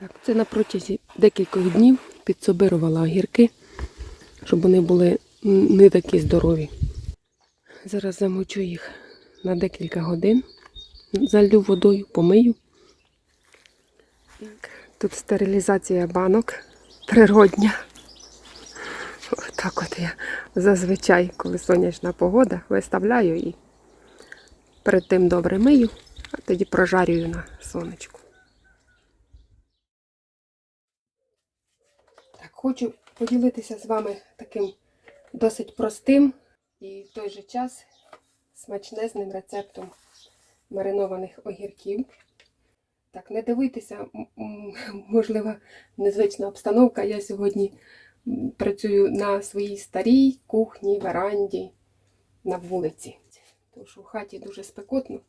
Так, це на протязі декількох днів підсобирувала огірки, щоб вони були не такі здорові. Зараз замочу їх на декілька годин, залью водою, помию. Тут стерилізація банок природня. Так от я зазвичай, коли сонячна погода, виставляю і перед тим добре мию, а тоді прожарюю на сонечку. Так, хочу поділитися з вами таким досить простим і в той же час смачнезним рецептом маринованих огірків. Так, не м, можливо, незвична обстановка. Я сьогодні працюю на своїй старій кухні, веранді, на вулиці. Тому що в хаті дуже спекотно.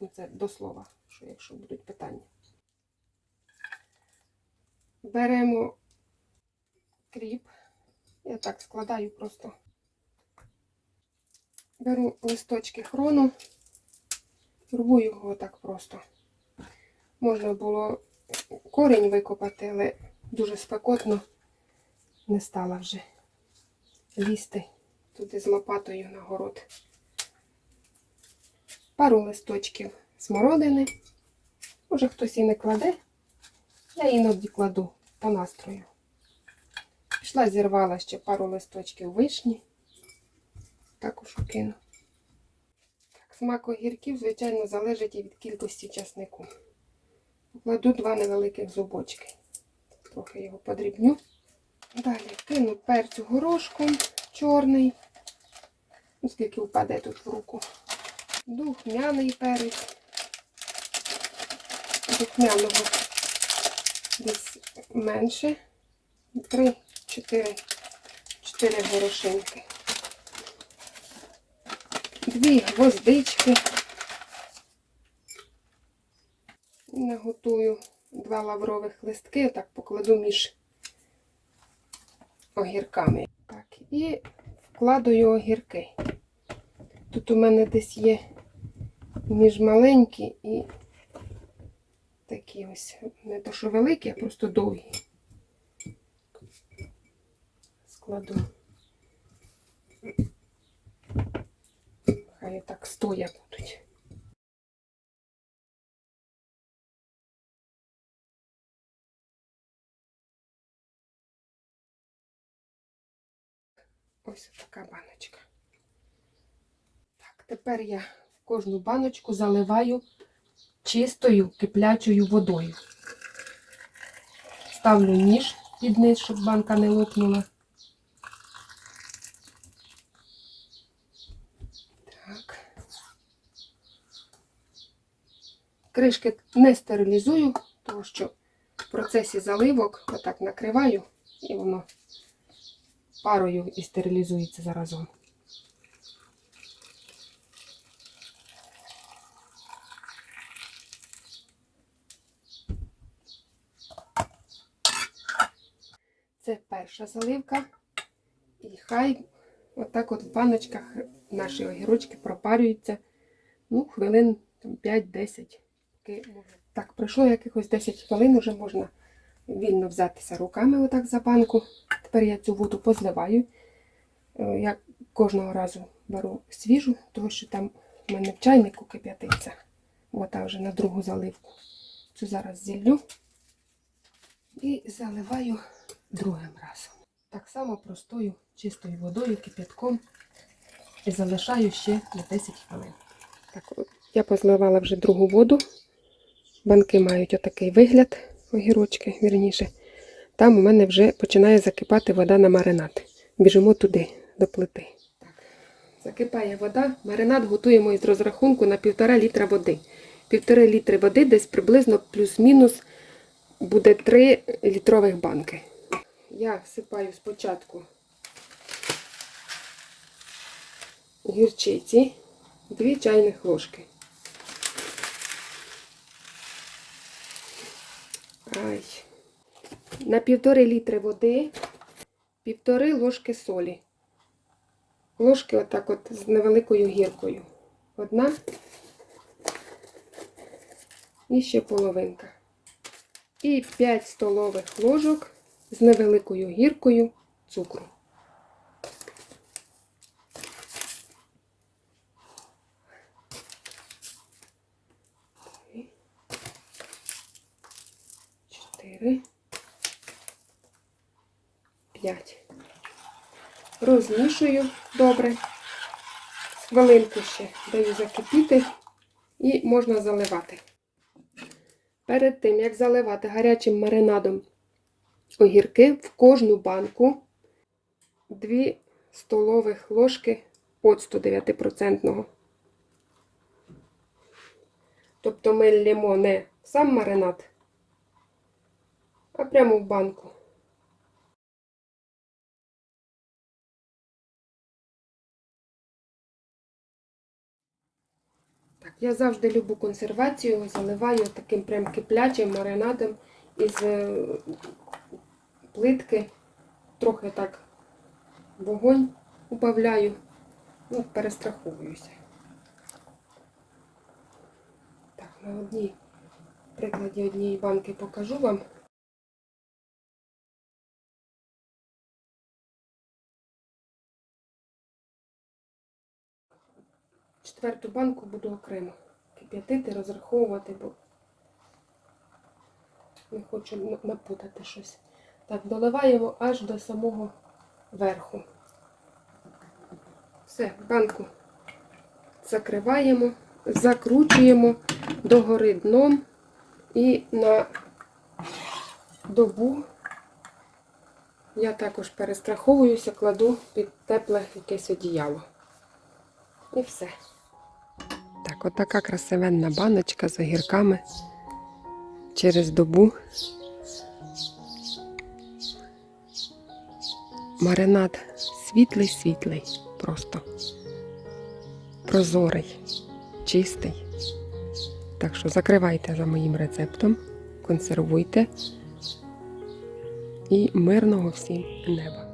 Ну, Це до слова, що якщо будуть питання. Беремо кріп. Я так складаю просто. Беру листочки хрону, рву його так просто. Можна було корінь викопати, але дуже спекотно не стала вже лізти туди з лопатою на город. Пару листочків смородини. Може хтось і не кладе. Я іноді кладу по настрою. Пішла, зірвала ще пару листочків вишні. Також кину. Так, смак огірків, звичайно, залежить і від кількості часнику. Покладу два невеликих зубочки. Трохи його подрібню. Далі кину перцю горошком чорний. Ну, скільки впаде тут в руку. Духмяний перець. Духмяного десь менше. Три, чотири, чотири горошинки. Дві гвоздички. Наготую два лаврових листки, я так покладу між огірками. Так, і вкладаю огірки. Тут у мене десь є між маленькі і такі ось, не то що великі, а просто довгі. Складу. Хай так стоя будуть. Ось така баночка. Так, тепер я в кожну баночку заливаю чистою киплячою водою. Ставлю ніж під низ, щоб банка не лопнула. Так. Кришки не стерилізую, тому що в процесі заливок отак накриваю і воно парою і стерилізується заразом. Це перша заливка. І хай отак от в баночках наші огірочки пропарюються. Ну, хвилин 5-10. Так, пройшло якихось 10 хвилин, вже можна вільно взятися руками отак за банку. Тепер я цю воду позливаю. Е, Я кожного разу беру свіжу, тому що там в мене в чайнику кип'ятиться. Вода вже на другу заливку. Цю зараз зіллю і заливаю другим разом. Так само простою чистою водою, кип'ятком і залишаю ще на 10 хвилин. Так, я позливала вже другу воду. Банки мають отакий вигляд, огірочки, вірніше. Там у мене вже починає закипати вода на маринад. Біжимо туди, до плити. Закипає вода. Маринад готуємо із розрахунку на 1,5 літра води. 1,5 літри води десь приблизно плюс-мінус буде 3 літрових банки. Я всипаю спочатку гірчиці 2 чайних ложки. Ай. На півтори літри води, півтори ложки солі. Ложки отак от з невеликою гіркою. Одна і ще половинка. І 5 столових ложок з невеликою гіркою цукру. Три, Чотири. П'ять. Розмішую добре. Хвилинку ще даю закипіти і можна заливати. Перед тим, як заливати гарячим маринадом огірки, в кожну банку 2 столових ложки оцту 9%. Тобто ми лємо не сам маринад, а прямо в банку. Так, я завжди люблю консервацію, заливаю таким прям киплячим маринадом із е, плитки. Трохи так вогонь убавляю, ну, перестраховуюся. Так, на одній прикладі однієї банки покажу вам. Четверту банку буду окремо кип'ятити, розраховувати, бо не хочу напутати щось. Так, доливаємо аж до самого верху. Все, банку закриваємо, закручуємо догори дном і на добу я також перестраховуюся, кладу під тепле якесь одіяло. І все. Так, отака красивенна баночка з огірками через добу. Маринад світлий-світлий, просто прозорий, чистий. Так що закривайте за моїм рецептом, консервуйте і мирного всім неба.